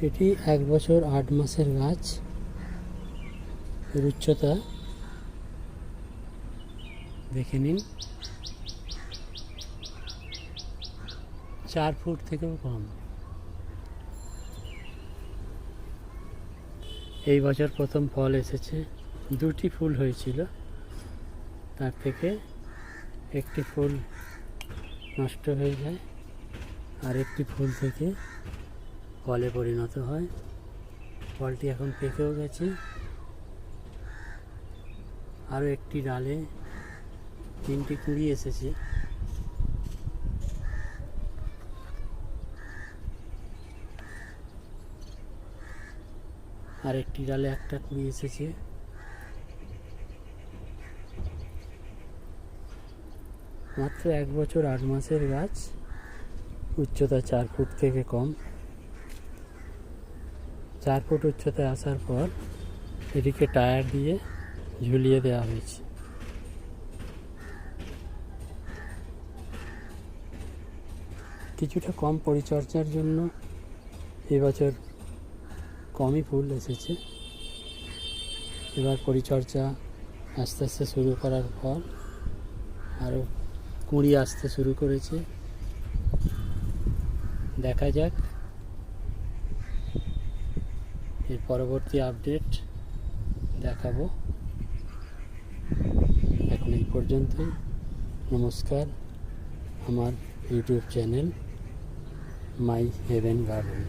এটি এক বছর আট মাসের গাছ। উচ্চতা দেখে নিন। চার ফুট থেকেও কম। এই বছর প্রথম ফল এসেছে। দুটি ফুল হয়েছিল। তার থেকে একটি ফুল নষ্ট হয়ে যায়। আর একটি ফুল থেকে ফলে পরিণত হয়। ফলটি এখন পেকেও গেছে। আরও একটি ডালে তিনটি কুড়ি এসেছে। আর একটি ডালে একটা কুড়ি এসেছে। মাত্র এক বছর আট মাসের গাছ, উচ্চতা চার ফুট থেকে কম। চার ফুট উচ্চতায় আসার পর এটিকে টায়ার দিয়ে ঝুলিয়ে দেওয়া হয়েছে। কিছুটা কম পরিচর্যার জন্য এবছর কমই ফুল এসেছে। এবার পরিচর্যা আস্তে আস্তে শুরু করার পর আরও কুঁড়ি আসতে শুরু করেছে। দেখা যাক এর পরবর্তী আপডেট দেখাবো। এখন এই পর্যন্তই। নমস্কার আমার YouTube channel my heaven garden